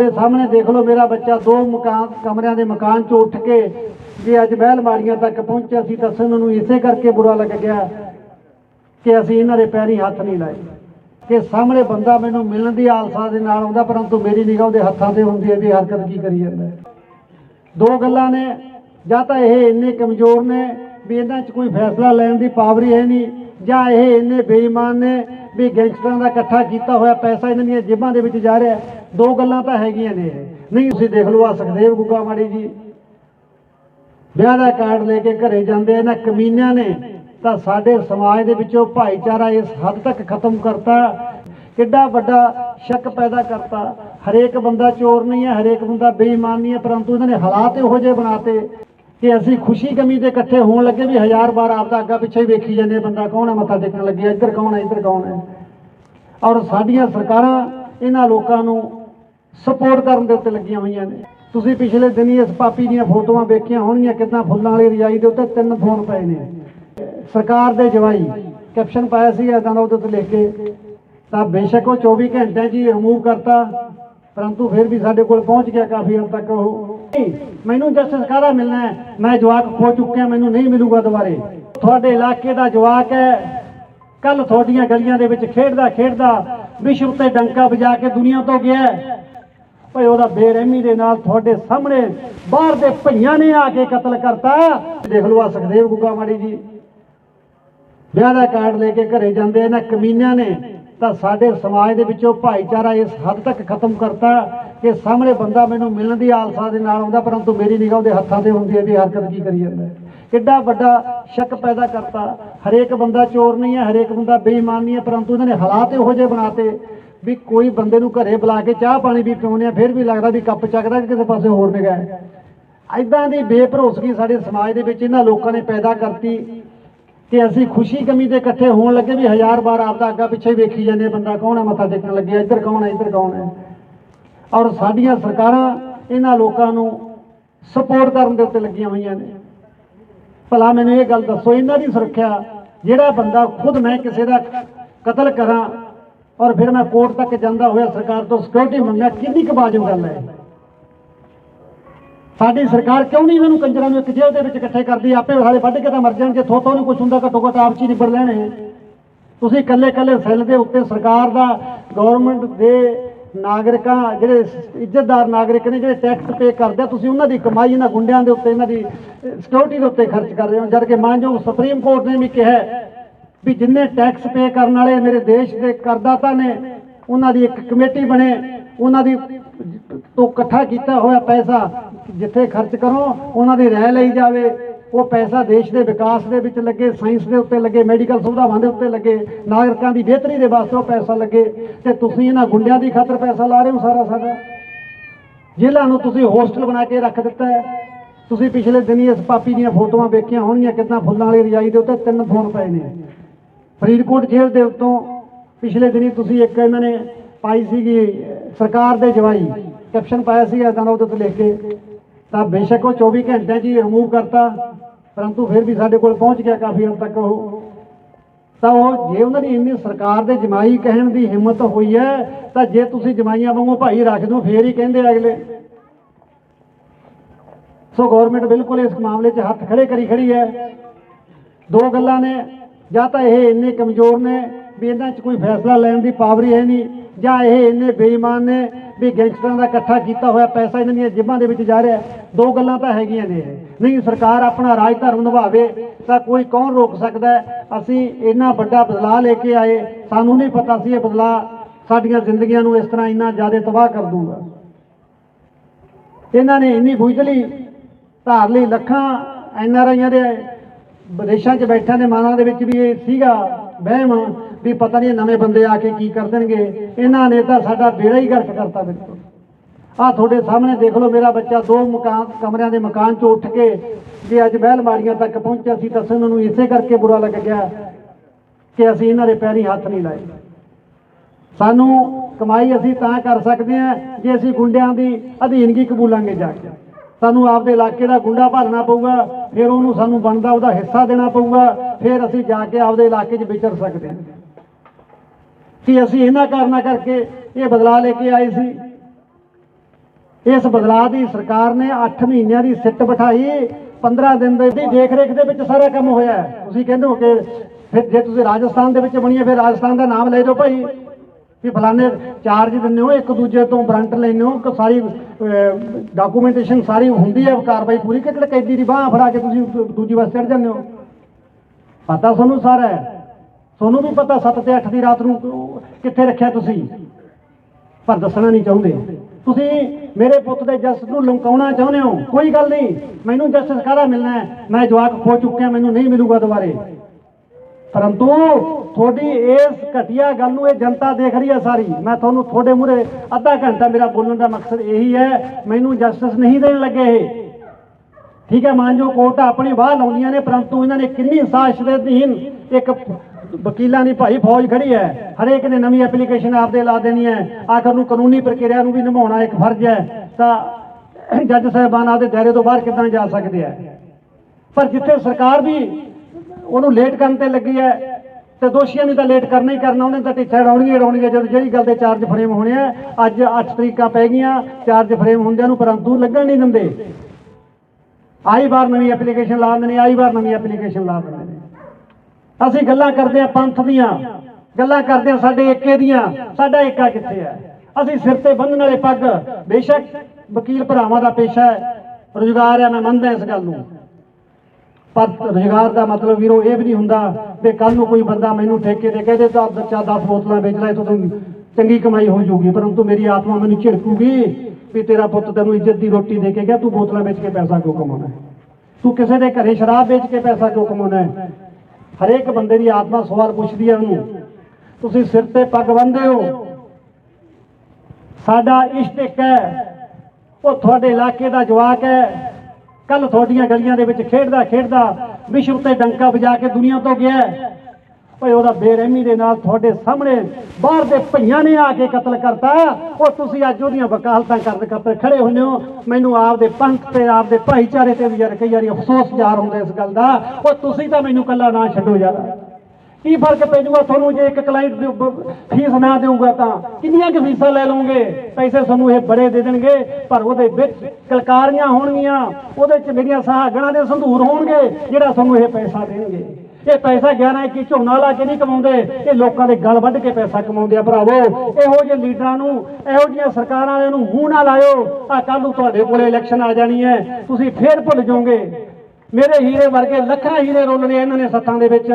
ਤੁਹਾਡੇ ਸਾਹਮਣੇ ਦੇਖ ਲਓ ਮੇਰਾ ਬੱਚਾ ਦੋ ਮਕਾਨ ਕਮਰਿਆਂ ਦੇ ਮਕਾਨ ਚੋਂ ਉੱਠ ਕੇ ਜੇ ਅੱਜ ਮਹਿਲਮਾੜੀਆਂ ਤੱਕ ਪਹੁੰਚਿਆ ਸੀ ਤਾਂ ਸਾਨੂੰ ਨੂੰ ਇਸੇ ਕਰਕੇ ਬੁਰਾ ਲੱਗ ਗਿਆ ਕਿ ਅਸੀਂ ਇਹਨਾਂ ਦੇ ਪੈਰੀ ਹੱਥ ਨਹੀਂ ਲਾਏ। ਕਿ ਸਾਹਮਣੇ ਬੰਦਾ ਮੈਨੂੰ ਮਿਲਣ ਦੀ ਆਲਸਾ ਦੇ ਨਾਲ ਆਉਂਦਾ, ਪਰੰਤੂ ਮੇਰੀ ਨਿਗਾਹ ਉਹਦੇ ਹੱਥਾਂ ਤੇ ਹੁੰਦੀ ਹੈ ਵੀ ਹਰਕਤ ਕੀ ਕਰੀ ਜਾਂਦਾ ਦੋ ਗੱਲਾਂ ਨੇ, ਜਾਂ ਤਾਂ ਇਹ ਇੰਨੇ ਕਮਜ਼ੋਰ ਨੇ ਵੀ ਇਹਨਾਂ 'ਚ ਕੋਈ ਫੈਸਲਾ ਲੈਣ ਦੀ ਪਾਵਰ ਹੀ ਹੈ ਨਹੀਂ ਜਾਂ ਇਹ ਇੰਨੇ ਬੇਈਮਾਨ ਨੇ ਵੀ ਗੈਂਗਸਟਰਾਂ ਦਾ ਇਕੱਠਾ ਕੀਤਾ ਹੋਇਆ ਪੈਸਾ ਇਹਨਾਂ ਦੀਆਂ ਜੇਬਾਂ ਦੇ ਵਿੱਚ ਜਾ ਰਿਹਾ ਦੋ ਗੱਲਾਂ ਤਾਂ ਹੈਗੀਆਂ ਨੇ ਇਹ। ਨਹੀਂ, ਤੁਸੀਂ ਦੇਖ ਲਓ ਆ ਸੁਖਦੇਵ ਗੁੱਗਾ ਮਾੜੀ ਜੀ। ਵਿਆਹ ਦਾ ਕਾਰਡ ਲੈ ਕੇ ਘਰੇ ਜਾਂਦੇ ਇਹਨਾਂ ਕਮੀਨਿਆਂ ਨੇ। ਤਾਂ ਸਾਡੇ ਸਮਾਜ ਦੇ ਵਿੱਚੋਂ ਭਾਈਚਾਰਾ ਇਸ ਹੱਦ ਤੱਕ ਖਤਮ ਕਰਤਾ। ਕਿੱਡਾ ਵੱਡਾ ਸ਼ੱਕ ਪੈਦਾ ਕਰਤਾ। ਹਰੇਕ ਬੰਦਾ ਚੋਰ ਨਹੀਂ ਹੈ, ਹਰੇਕ ਬੰਦਾ ਬੇਈਮਾਨ ਨਹੀਂ ਹੈ, ਪਰੰਤੂ ਇਹਨਾਂ ਨੇ ਹਾਲਾਤ ਇਹੋ ਜਿਹੇ ਬਣਾਤੇ। ਕਿ ਅਸੀਂ ਖੁਸ਼ੀ ਗਮੀ ਦੇ ਇਕੱਠੇ ਹੋਣ ਲੱਗੇ ਵੀ ਹਜ਼ਾਰ ਵਾਰ ਆਪਦਾ ਅੱਗਾ ਪਿੱਛੇ ਹੀ ਵੇਖੀ ਜਾਂਦੇ ਬੰਦਾ ਕੌਣ ਹੈ, ਮੱਥਾ ਟੇਕਣ ਲੱਗਿਆ ਇੱਧਰ ਕੌਣ ਹੈ, ਇੱਧਰ ਕੌਣ ਹੈ। ਔਰ ਸਾਡੀਆਂ ਸਰਕਾਰਾਂ ਇਹਨਾਂ ਲੋਕਾਂ ਨੂੰ ਸਪੋਰਟ ਕਰਨ ਦੇ ਉੱਤੇ ਲੱਗੀਆਂ ਹੋਈਆਂ ਨੇ। ਤੁਸੀਂ ਪਿਛਲੇ ਦਿਨੀ ਇਸ ਪਾਪੀ ਦੀਆਂ ਫੋਟੋਆਂ ਵੇਖੀਆਂ ਹੋਣਗੀਆਂ ਕਿੰਨਾ ਫੁੱਲਾਂ ਵਾਲੀ ਰਜਾਈ ਦੇ ਉੱਤੇ ਤਿੰਨ ਫੋਨ ਪਏ ਨੇ। ਸਰਕਾਰ ਦੇ ਜਵਾਈ ਕੈਪਸ਼ਨ ਪਾਇਆ ਸੀ ਇਦਾਂ ਦਾ ਉਹਦੇ ਉੱਤੇ ਲਿਖ ਕੇ, ਤਾਂ ਬੇਸ਼ੱਕ ਉਹ 24 ਘੰਟਿਆਂ 'ਚ ਹੀ ਰਿਮੂਵ ਕਰਤਾ, ਪਰੰਤੂ ਫਿਰ ਵੀ ਸਾਡੇ ਕੋਲ ਪਹੁੰਚ ਗਿਆ ਕਾਫੀ ਹੱਦ ਤੱਕ ਉਹ। ਮੈਨੂੰ ਜਸਟਿਸ ਕਾਹਦਾ ਮਿਲਣਾ ਹੈ, ਮੈਂ ਜਵਾਕ ਖੋ ਚੁੱਕਿਆ, ਮੈਨੂੰ ਨਹੀਂ ਮਿਲੂਗਾ ਦੁਬਾਰੇ। ਤੁਹਾਡੇ ਇਲਾਕੇ ਦਾ ਜਵਾਕ ਹੈ, ਕੱਲ ਤੁਹਾਡੀਆਂ ਗਲੀਆਂ ਦੇ ਵਿੱਚ ਖੇਡਦਾ ਖੇਡਦਾ ਵਿਸ਼ਵ ਤੇ ਡੰਕਾ ਵਜਾ ਕੇ ਦੁਨੀਆ ਤੋਂ ਗਿਆ ਹੈ। ਉਹਦਾ ਬੇਰਹਿਮੀ ਦੇ ਨਾਲ ਤੁਹਾਡੇ ਸਾਹਮਣੇ ਬਾਹਰ ਦੇ ਭਈਆਂ ਨੇ ਆ ਕੇ ਕਤਲ ਕਰਤਾ। ਦੇਖ ਲਓ ਆ ਸੁਖਦੇਵ ਗੁੱਗਾ ਮਾੜੀ ਜੀ। ਵਿਆਹ ਦਾ ਕਾਰਡ ਲੈ ਕੇ ਘਰੇ ਜਾਂਦੇ ਇਹਨਾਂ ਕਮੀਨਿਆਂ ਨੇ। ਤਾਂ ਸਾਡੇ ਸਮਾਜ ਦੇ ਵਿੱਚੋਂ ਭਾਈਚਾਰਾ ਇਸ ਹੱਦ ਤੱਕ ਖਤਮ ਕਰਤਾ। ਕਿ ਸਾਹਮਣੇ ਬੰਦਾ ਮੈਨੂੰ ਮਿਲਣ ਦੀ ਆਲਸਾ ਦੇ ਨਾਲ ਆਉਂਦਾ, ਪਰੰਤੂ ਮੇਰੀ ਨਿਗਾਹ ਉਹਦੇ ਹੱਥਾਂ ਤੇ ਹੁੰਦੀ ਹੈ ਵੀ ਹਰਕਤ ਕੀ ਕਰੀ ਜਾਂਦਾ ਹੈ। ਕਿੱਡਾ ਵੱਡਾ ਸ਼ੱਕ ਪੈਦਾ ਕਰਤਾ। ਹਰੇਕ ਬੰਦਾ ਚੋਰ ਨਹੀਂ ਹੈ, ਹਰੇਕ ਬੰਦਾ ਬੇਈਮਾਨ ਨਹੀਂ ਹੈ, ਪਰੰਤੂ ਇਹਨਾਂ ਨੇ ਹਾਲਾਤ ਇਹੋ ਜਿਹੇ ਬਣਾਤੇ ਵੀ ਕੋਈ ਬੰਦੇ ਨੂੰ ਘਰੇ ਬੁਲਾ ਕੇ ਚਾਹ ਪਾਣੀ ਵੀ ਪਿਉਣੇ ਆ, ਫਿਰ ਵੀ ਲੱਗਦਾ ਵੀ ਕੱਪ ਚੱਕਦਾ ਕਿ ਕਿਸੇ ਪਾਸੇ ਹੋਰ ਨਿਗਾਹ ਹੈ। ਐਦਾਂ ਦੀ ਬੇਭਰੋਸਗੀ ਸਾਡੇ ਸਮਾਜ ਦੇ ਵਿੱਚ ਇਹਨਾਂ ਲੋਕਾਂ ਨੇ ਪੈਦਾ ਕਰਤੀ ਕਿ ਅਸੀਂ ਖੁਸ਼ੀ ਕਮੀ ਦੇ ਇਕੱਠੇ ਹੋਣ ਲੱਗੇ ਵੀ ਹਜ਼ਾਰ ਵਾਰ ਆਪਦਾ ਅੱਗਾ ਪਿੱਛੇ ਵੇਖੀ ਜਾਂਦੇ ਬੰਦਾ ਕੌਣ ਹੈ, ਮੱਥਾ ਟੇਕਣ ਲੱਗਿਆ, ਇੱਧਰ ਕੌਣ ਹੈ, ਇੱਧਰ ਕੌਣ ਹੈ। ਔਰ ਸਾਡੀਆਂ ਸਰਕਾਰਾਂ ਇਹਨਾਂ ਲੋਕਾਂ ਨੂੰ ਸਪੋਰਟ ਕਰਨ ਦੇ ਉੱਤੇ ਲੱਗੀਆਂ ਹੋਈਆਂ ਨੇ। ਭਲਾ ਮੈਨੂੰ ਇਹ ਗੱਲ ਦੱਸੋ, ਇਹਨਾਂ ਦੀ ਸੁਰੱਖਿਆ ਜਿਹੜਾ ਬੰਦਾ ਖੁਦ ਮੈਂ ਕਿਸੇ ਦਾ ਕਤਲ ਕਰਾਂ ਔਰ ਫਿਰ ਮੈਂ ਕੋਰਟ ਤੱਕ ਜਾਂਦਾ ਹੋਇਆ ਸਰਕਾਰ ਤੋਂ ਸਿਕਿਉਰਿਟੀ ਮੰਗਾਂ ਕਿੰਨੀ ਕੁ ਬਾਜੂ ਗੱਲ ਹੈ ਸਾਡੀ ਸਰਕਾਰ ਕਿਉਂ ਨਹੀਂ ਇਹਨਾਂ ਕੰਜਰਾਂ ਨੂੰ ਇੱਕ ਜੇਲ੍ਹ ਦੇ ਵਿੱਚ ਇਕੱਠੇ ਕਰਦੀ? ਆਪੇ ਹਾਲੇ ਵੱਢ ਕੇ ਤਾਂ ਮਰ ਜਾਣ ਜੇ ਥੋਤੋਂ ਨੂੰ ਕੁਛ ਹੁੰਦਾ ਘੱਟੋ ਘੱਟ ਆਪ ਚ ਹੀ ਨਿਬੜ ਲੈਣੇ ਤੁਸੀਂ ਇਕੱਲੇ ਇਕੱਲੇ ਸੈੱਲ ਦੇ ਉੱਤੇ ਸਰਕਾਰ ਦਾ ਗਵਰਨਮੈਂਟ ਦੇ ਨਾਗਰਿਕਾਂ, ਜਿਹੜੇ ਇੱਜ਼ਤਦਾਰ ਨਾਗਰਿਕ ਨੇ, ਜਿਹੜੇ ਟੈਕਸ ਪੇ ਕਰਦੇ ਤੁਸੀਂ ਉਹਨਾਂ ਦੀ ਕਮਾਈ ਇਹਨਾਂ ਗੁੰਡਿਆਂ ਦੇ ਉੱਤੇ, ਇਹਨਾਂ ਦੀ ਸਿਕਿਉਰਿਟੀ ਦੇ ਉੱਤੇ ਖਰਚ ਕਰ ਰਹੇ ਹੋ। ਜਦ ਕਿ ਮਾਨਯੋਗ ਸੁਪਰੀਮ ਕੋਰਟ ਨੇ ਵੀ ਕਿਹਾ ਵੀ ਜਿੰਨੇ ਟੈਕਸ ਪੇ ਕਰਨ ਵਾਲੇ ਮੇਰੇ ਦੇਸ਼ ਦੇ ਕਰਦਾਤਾ ਨੇ, ਉਹਨਾਂ ਦੀ ਇੱਕ ਕਮੇਟੀ ਬਣੇ, ਉਹਨਾਂ ਦੀ ਤੋਂ ਇਕੱਠਾ ਕੀਤਾ ਹੋਇਆ ਪੈਸਾ ਜਿੱਥੇ ਖਰਚ ਕਰੋ, ਉਹਨਾਂ ਦੀ ਰਹਿ ਲਈ ਜਾਵੇ। ਉਹ ਪੈਸਾ ਦੇਸ਼ ਦੇ ਵਿਕਾਸ ਦੇ ਵਿੱਚ ਲੱਗੇ ਸਾਇੰਸ ਦੇ ਉੱਤੇ ਲੱਗੇ ਮੈਡੀਕਲ ਸੁਵਿਧਾਵਾਂ ਦੇ ਉੱਤੇ ਲੱਗੇ, ਨਾਗਰਿਕਾਂ ਦੀ ਬਿਹਤਰੀ ਦੇ ਵਾਸਤੇ ਉਹ ਪੈਸਾ ਲੱਗੇ। ਤੇ ਤੁਸੀਂ ਇਹਨਾਂ ਗੁੰਡਿਆਂ ਦੀ ਖਾਤਰ ਪੈਸਾ ਲਾ ਰਹੇ ਹੋ ਸਾਰਾ ਸਾਡਾ। ਜ਼ਿਲ੍ਹਾ ਨੂੰ ਤੁਸੀਂ ਹੋਸਟਲ ਬਣਾ ਕੇ ਰੱਖ ਦਿੱਤਾ ਹੈ। ਤੁਸੀਂ ਪਿਛਲੇ ਦਿਨੀ ਇਸ ਪਾਪੀ ਦੀਆਂ ਫੋਟੋਆਂ ਵੇਖੀਆਂ ਹੋਣਗੀਆਂ ਕਿੰਨਾ ਫੁੱਲਾਂ ਵਾਲੀ ਰਜਾਈ ਦੇ ਉੱਤੇ ਤਿੰਨ ਫੋਨ ਪਏ ਨੇ। ਫਰੀਦਕੋਟ ਜੇਲ੍ਹ ਦੇ ਉੱਤੋਂ ਪਿਛਲੇ ਦਿਨੀ ਤੁਸੀਂ ਇੱਕ ਇਹਨਾਂ ਨੇ ਪਾਈ ਸੀਗੀ ਸਰਕਾਰ ਦੇ ਜਵਾਈ। ਕੈਪਸ਼ਨ ਪਾਇਆ ਸੀ ਇਦਾਂ ਦਾ ਉਹਦੇ ਉੱਤੇ ਲਿਖ ਕੇ। ਤਾਂ ਬੇਸ਼ੱਕ ਉਹ 24 ਘੰਟਿਆਂ 'ਚ ਹੀ ਰਿਮੂਵ ਕਰਤਾ, ਪਰੰਤੂ ਫਿਰ ਵੀ ਸਾਡੇ ਕੋਲ ਪਹੁੰਚ ਗਿਆ ਕਾਫੀ ਹੱਦ ਤੱਕ ਉਹ। ਤਾਂ ਉਹ ਜੇ ਉਹਨਾਂ ਦੀ ਇੰਨੀ ਸਰਕਾਰ ਦੇ ਜਮਾਈ ਕਹਿਣ ਦੀ ਹਿੰਮਤ ਹੋਈ ਹੈ, ਤਾਂ ਜੇ ਤੁਸੀਂ ਜਮਾਈਆਂ ਵਾਂਗੂ ਭਾਈ ਰੱਖ ਦਿਓ, ਫੇਰ ਹੀ ਕਹਿੰਦੇ ਅਗਲੇ। ਸੋ ਗਵਰਨਮੈਂਟ ਬਿਲਕੁਲ ਇਸ ਮਾਮਲੇ 'ਚ ਹੱਥ ਖੜੇ ਕਰੀ ਖੜੀ ਹੈ। ਦੋ ਗੱਲਾਂ ਨੇ, ਜਾਂ ਤਾਂ ਇਹ ਇੰਨੇ ਕਮਜ਼ੋਰ ਨੇ ਵੀ ਇਹਨਾਂ 'ਚ ਕੋਈ ਫੈਸਲਾ ਲੈਣ ਦੀ ਪਾਵਰ ਹੀ ਹੈ ਨਹੀਂ, ਜਾਂ ਇਹ ਇੰਨੇ ਬੇਈਮਾਨ ਨੇ ਵੀ ਗੈਂਗਸਟਰਾਂ ਦਾ ਇਕੱਠਾ ਕੀਤਾ ਹੋਇਆ ਪੈਸਾ ਇਹਨਾਂ ਦੀਆਂ ਜੇਬਾਂ ਦੇ ਵਿੱਚ ਜਾ ਰਿਹਾ ਦੋ ਗੱਲਾਂ ਤਾਂ ਹੈਗੀਆਂ ਨੇ ਨਹੀਂ, ਸਰਕਾਰ ਆਪਣਾ ਰਾਜ ਧਰਮ ਨਿਭਾਵੇ ਤਾਂ ਕੋਈ ਕੌਣ ਰੋਕ ਸਕਦਾ ਅਸੀਂ ਇੰਨਾ ਵੱਡਾ ਬਦਲਾਅ ਲੈ ਕੇ ਆਏ। ਸਾਨੂੰ ਨਹੀਂ ਪਤਾ ਸੀ ਇਹ ਬਦਲਾਅ ਸਾਡੀਆਂ ਜ਼ਿੰਦਗੀਆਂ ਨੂੰ ਇਸ ਤਰ੍ਹਾਂ ਇੰਨਾ ਜ਼ਿਆਦਾ ਤਬਾਹ ਕਰ ਦੂੰਗਾ। ਇਹਨਾਂ ਨੇ ਇੰਨੀ ਬੁਝਲੀ ਧਾਰ ਲਈ ਲੱਖਾਂ ਐਨ ਆਰ ਆਈਆਂ ਦੇ ਵਿਦੇਸ਼ਾਂ 'ਚ ਬੈਠਿਆਂ ਦੇ ਮਨਾਂ ਦੇ ਵਿੱਚ ਵੀ ਇਹ ਸੀਗਾ। ਵਹਿਮ ਵੀ ਪਤਾ ਨਹੀਂ ਨਵੇਂ ਬੰਦੇ ਆ ਕੇ ਕੀ ਕਰ ਦੇਣਗੇ। ਇਹਨਾਂ ਨੇ ਤਾਂ ਸਾਡਾ ਬੇੜਾ ਹੀ ਗਰਕ ਕਰਤਾ ਬਿਲਕੁਲ। ਆ ਤੁਹਾਡੇ ਸਾਹਮਣੇ ਦੇਖ ਲਓ ਮੇਰਾ ਬੱਚਾ ਦੋ ਮਕਾਨ ਕਮਰਿਆਂ ਦੇ ਮਕਾਨ 'ਚੋਂ ਉੱਠ ਕੇ ਜੇ ਅੱਜ ਬਹਿਲ ਮਾੜੀਆਂ ਤੱਕ ਪਹੁੰਚਿਆ ਸੀ ਤਾਂ ਸਾਨੂੰ ਨੂੰ ਇਸੇ ਕਰਕੇ ਬੁਰਾ ਲੱਗ ਗਿਆ ਕਿ ਅਸੀਂ ਇਹਨਾਂ ਦੇ ਪੈਰੀ ਹੱਥ ਨਹੀਂ ਲਾਏ। ਸਾਨੂੰ ਕਮਾਈ ਅਸੀਂ ਤਾਂ ਕਰ ਸਕਦੇ ਹਾਂ ਜੇ ਅਸੀਂ ਗੁੰਡਿਆਂ ਦੀ ਅਧੀਨਗੀ ਕਬੂਲਾਂਗੇ ਜਾ ਕੇ। ਸਾਨੂੰ ਆਪਦੇ ਇਲਾਕੇ ਦਾ ਗੁੰਡਾ ਭਾਲਣਾ ਪਊਗਾ, ਫਿਰ ਉਹਨੂੰ ਸਾਨੂੰ ਬਣਦਾ ਉਹਦਾ ਹਿੱਸਾ ਦੇਣਾ ਪਊਗਾ, ਫਿਰ ਅਸੀਂ ਜਾ ਕੇ ਆਪਦੇ ਇਲਾਕੇ 'ਚ ਵਿਚਰ ਸਕਦੇ ਹਾਂ। ਕਿ ਅਸੀਂ ਇਹਨਾਂ ਕਾਰਨਾਂ ਕਰਕੇ ਇਹ ਬਦਲਾਅ ਲੈ ਕੇ ਆਏ ਸੀ। ਇਸ ਬਦਲਾਅ ਦੀ ਸਰਕਾਰ ਨੇ 8 ਮਹੀਨਿਆਂ ਦੀ ਸਿੱਟ ਬਿਠਾਈ 15 ਦਿਨ ਦੇ ਦੀ ਦੇਖ ਰੇਖ ਦੇ ਵਿੱਚ ਸਾਰਾ ਕੰਮ ਹੋਇਆ। ਤੁਸੀਂ ਕਹਿੰਦੇ ਹੋ ਕਿ ਫਿਰ ਜੇ ਤੁਸੀਂ ਰਾਜਸਥਾਨ ਦੇ ਵਿੱਚ ਬਣੀਏ, ਫਿਰ ਰਾਜਸਥਾਨ ਦਾ ਨਾਮ ਲੈ ਦਿਓ ਭਾਈ। ਵੀ ਫਲਾਣੇ ਚਾਰਜ ਦਿੰਦੇ ਹੋ, ਇੱਕ ਦੂਜੇ ਤੋਂ ਵਾਰੰਟ ਲੈਂਦੇ ਹੋ ਕਿ ਸਾਰੀ ਡਾਕੂਮੈਂਟੇਸ਼ਨ ਸਾਰੀ ਹੁੰਦੀ ਹੈ, ਕਾਰਵਾਈ ਪੂਰੀ ਕਿ ਕਿਹੜੇ ਕੈਦੀ ਦੀ ਬਾਹ ਫੜਾ ਕੇ ਤੁਸੀਂ ਦੂਜੀ ਵਾਰ ਚੜ ਜਾਂਦੇ ਹੋ? ਪਤਾ ਤੁਹਾਨੂੰ ਸਾਰਾ ਤੁਹਾਨੂੰ ਵੀ ਪਤਾ 7 ਤੇ 8 ਦੀ ਰਾਤ ਨੂੰ ਕਿੱਥੇ ਰੱਖਿਆ ਤੁਸੀਂ? ਪਰ ਦੱਸਣਾ ਨਹੀਂ ਚਾਹੁੰਦੇ। ਤੁਸੀਂ ਮੇਰੇ ਪੁੱਤ ਦੇ ਜਸਟਿਸ ਨੂੰ ਲੰਕਾਉਣਾ ਚਾਹੁੰਦੇ ਹੋ। ਕੋਈ ਗੱਲ ਨਹੀਂ। ਮੈਨੂੰ ਜਸਟਿਸ ਕਾਹਦਾ ਮਿਲਣਾ ਹੈ? ਮੈਂ ਜਵਾਕ ਖੋ ਚੁੱਕਿਆ, ਮੈਨੂੰ ਨਹੀਂ ਮਿਲੂਗਾ ਦੁਬਾਰੇ। ਪਰੰਤੂ ਤੁਹਾਡੀ ਇਸ ਘਟੀਆ ਗੱਲ ਨੂੰ ਇਹ ਜਨਤਾ ਦੇਖ ਰਹੀ ਹੈ ਸਾਰੀ। ਮੈਂ ਤੁਹਾਨੂੰ ਤੁਹਾਡੇ ਮੂਹਰੇ ਅੱਧਾ ਘੰਟਾ ਮੇਰਾ ਬੋਲਣ ਦਾ ਮਕਸਦ ਇਹੀ ਹੈ, ਮੈਨੂੰ ਜਸਟਿਸ ਨਹੀਂ ਦੇਣ ਲੱਗੇ ਇਹ। ਠੀਕ ਹੈ ਮਾਨਜੋ ਕੋਰਟਾਂ ਆਪਣੀ ਬਾਹ ਲਾਉਂਦੀਆਂ ਨੇ, ਪਰੰਤੂ ਇਹਨਾਂ ਨੇ ਕਿੰਨੀ ਸਾਜ਼ਿਸ਼ ਦੇ ਅਧੀਨ ਇੱਕ ਵਕੀਲਾਂ ਦੀ ਭਾਈ ਫੌਜ ਖੜੀ ਹੈ। ਹਰੇਕ ਨੇ ਨਵੀਂ ਐਪਲੀਕੇਸ਼ਨ ਆਪਦੇ ਲਾ ਦੇਣੀ ਹੈ। ਆਖਰ ਨੂੰ ਕਾਨੂੰਨੀ ਪ੍ਰਕਿਰਿਆ ਨੂੰ ਵੀ ਨਿਭਾਉਣਾ ਇੱਕ ਫਰਜ਼ ਹੈ। ਤਾਂ ਜੱਜ ਸਾਹਿਬਾਨ ਆਪਦੇ ਦਾਇਰੇ ਤੋਂ ਬਾਹਰ ਕਿੱਦਾਂ ਜਾ ਸਕਦੇ ਆ ਪਰ ਜਿੱਥੇ ਸਰਕਾਰ ਵੀ ਉਹਨੂੰ ਲੇਟ ਕਰਨ ਤੇ ਲੱਗੀ ਹੈ ਤੇ ਦੋਸ਼ੀਆਂ ਨੇ ਤਾਂ ਲੇਟ ਕਰਨਾ ਹੀ ਕਰਨਾ, ਉਹਨੇ ਤਾਂ ਟਿੱਛਾ ਡਾਉਣਗੇ ਰੌਣੀਆਂ ਜਦੋਂ ਜਿਹੜੀ ਗੱਲ ਦੇ ਚਾਰਜ ਫਰੇਮ ਹੋਣੇ ਆ, ਅੱਜ 8 ਤਰੀਕਾਂ ਪੈ ਗਈਆਂ ਚਾਰਜ ਫਰੇਮ ਹੁੰਦਿਆਂ ਨੂੰ ਪਰੰਤੂ ਲੱਗਣ ਨਹੀਂ ਦਿੰਦੇ। ਆਈ ਵਾਰ ਨਵੀਂ ਐਪਲੀਕੇਸ਼ਨ ਲਾ ਦਿੰਦੇ ਨੇ, ਆਈ ਵਾਰ ਨਵੀਂ ਐਪਲੀਕੇਸ਼ਨ ਲਾ ਦਿੰਦੇ ਨੇ। ਅਸੀਂ ਗੱਲਾਂ ਕਰਦੇ ਆ ਪੰਥ ਦੀਆਂ, ਗੱਲਾਂ ਕਰਦੇ ਆ ਸਾਡੇ ਏਕੇ ਦੀਆਂ, ਸਾਡਾ ਏਕਾ ਕਿੱਥੇ ਹੈ? ਅਸੀਂ ਸਿਰ ਤੇ ਬੰਨਣ ਵਾਲੇ ਪੱਗ, ਬੇਸ਼ੱਕ ਵਕੀਲ ਭਰਾਵਾਂ ਦਾ ਪੇਸ਼ਾ ਹੈ, ਰੁਜ਼ਗਾਰ ਹੈ, ਮੈਂ ਮੰਨਦਾ ਇਸ ਗੱਲ ਨੂੰ। ਪਰ ਰੁਜ਼ਗਾਰ ਦਾ ਮਤਲਬ ਵੀਰੋ ਇਹ ਵੀ ਨਹੀਂ ਹੁੰਦਾ ਵੀ ਕੱਲ ਨੂੰ ਕੋਈ ਬੰਦਾ ਮੈਨੂੰ ਠੇਕੇ ਤੇ ਕਹਦੇ ਤਾਂ ਬੱਚਾ 10 ਬੋਤਲਾਂ ਵੇਚ ਲੈ ਤੂੰ ਚੰਗੀ ਕਮਾਈ ਹੋ ਜਾਊਗੀ, ਪਰੰਤੂ ਮੇਰੀ ਆਤਮਾ ਮੈਨੂੰ ਝਿੜਕੂਗੀ ਵੀ ਤੇਰਾ ਪੁੱਤ ਤੈਨੂੰ ਇੱਜ਼ਤ ਦੀ ਰੋਟੀ ਦੇ ਕੇ ਗਿਆ, ਤੂੰ ਬੋਤਲਾਂ ਵੇਚ ਕੇ ਪੈਸਾ ਕਿਉਂ ਕਮਾਉਣਾ ਤੂੰ ਕਿਸੇ ਦੇ ਘਰੇ ਸ਼ਰਾਬ ਵੇਚ ਕੇ ਪੈਸਾ ਕਿਉਂ ਕਮਾਉਣਾ ਹਰੇਕ ਬੰਦੇ ਦੀ ਆਤਮਾ ਸਵਾਲ ਪੁੱਛਦੀ ਹੈ ਉਹਨੂੰ, ਤੁਸੀਂ ਸਿਰ ਤੇ ਪੱਗ ਬੰਨ੍ਹਦੇ ਹੋ? ਸਾਡਾ ਇਸ਼ਟ ਇੱਕ ਹੈ, ਉਹ ਤੁਹਾਡੇ ਇਲਾਕੇ ਦਾ ਜਵਾਕ ਹੈ ਕੱਲ ਤੁਹਾਡੀਆਂ ਗਲੀਆਂ ਦੇ ਵਿੱਚ ਖੇਡਦਾ ਖੇਡਦਾ, ਵਿਸ਼ਵ ਤੇ ਡੰਕਾ ਵਜਾ ਕੇ ਦੁਨੀਆ ਤੋਂ ਗਿਆ ਹੈ। ਉਹਦਾ ਬੇਰਹਿਮੀ ਦੇ ਨਾਲ ਤੁਹਾਡੇ ਸਾਹਮਣੇ ਬਾਹਰ ਦੇ ਭਈਆਂ ਨੇ ਆ ਕੇ ਕਤਲ ਕਰਤਾ। ਉਹ ਤੁਸੀਂ ਅੱਜ ਉਹਦੀਆਂ ਵਕਾਲਤਾਂ ਕਰਨ ਖਾਤਰ ਖੜੇ ਹੁੰਦੇ ਹੋ। ਮੈਨੂੰ ਆਪਦੇ ਪੰਥ ਤੇ, ਆਪਦੇ ਭਾਈਚਾਰੇ ਤੇ ਵੀ ਯਾਰ ਕਈ ਵਾਰੀ ਅਫਸੋਸ ਜ਼ਾਰ ਹੁੰਦਾ ਇਸ ਗੱਲ ਦਾ। ਉਹ ਤੁਸੀਂ ਤਾਂ ਮੈਨੂੰ ਕੱਲਾ ਨਾ ਛੱਡੋ ਯਾਰ ਕੀ ਫ਼ਰਕ ਪੈ ਜਾਊਗਾ ਤੁਹਾਨੂੰ ਜੇ ਇੱਕ ਕਲਾਇੰਟ ਫੀਸ ਨਾ ਦੇਊਗਾ ਤਾਂ? ਕਿੰਨੀਆਂ ਕੁ ਫੀਸਾਂ ਲੈ ਲਓਗੇ? ਪੈਸੇ ਤੁਹਾਨੂੰ ਇਹ ਬੜੇ ਦੇ ਦੇਣਗੇ, ਪਰ ਉਹਦੇ ਵਿੱਚ ਕਲਕਾਰੀਆਂ ਹੋਣਗੀਆਂ। ਉਹਦੇ ਚ ਮੇਰੀਆਂ ਸਾਹਗਣਾ ਦੇ ਸੰਧੂਰ ਹੋਣਗੇ, ਜਿਹੜਾ ਤੁਹਾਨੂੰ ਇਹ ਪੈਸਾ ਦੇਣਗੇ। ਇਹ ਪੈਸਾ 11 ਇੱਕੀ ਝੋਨਾ ਲਾ ਕੇ ਨਹੀਂ ਕਮਾਉਂਦੇ, ਇਹ ਲੋਕਾਂ ਦੇ ਗਲ ਵੱਢ ਕੇ ਪੈਸਾ ਕਮਾਉਂਦੇ ਆ ਭਰਾਵੋ। ਇਹੋ ਜਿਹੇ ਲੀਡਰਾਂ ਨੂੰ, ਇਹੋ ਜਿਹੀਆਂ ਸਰਕਾਰਾਂ ਵਾਲਿਆਂ ਨੂੰ ਮੂੰਹ ਨਾ ਲਾਇਓ। ਆ ਕੱਲ ਨੂੰ ਤੁਹਾਡੇ ਕੋਲੇ ਇਲੈਕਸ਼ਨ ਆ ਜਾਣੀ ਹੈ। ਤੁਸੀਂ ਫੇਰ ਭੁੱਲ ਜਾਓਗੇ। ਮੇਰੇ ਹੀਰੇ ਵਰਗੇ ਲੱਖਾਂ ਹੀਰੇ ਰੋਲਣੇ ਇਹਨਾਂ ਨੇ ਸੱਤਾਂ ਦੇ ਵਿੱਚ।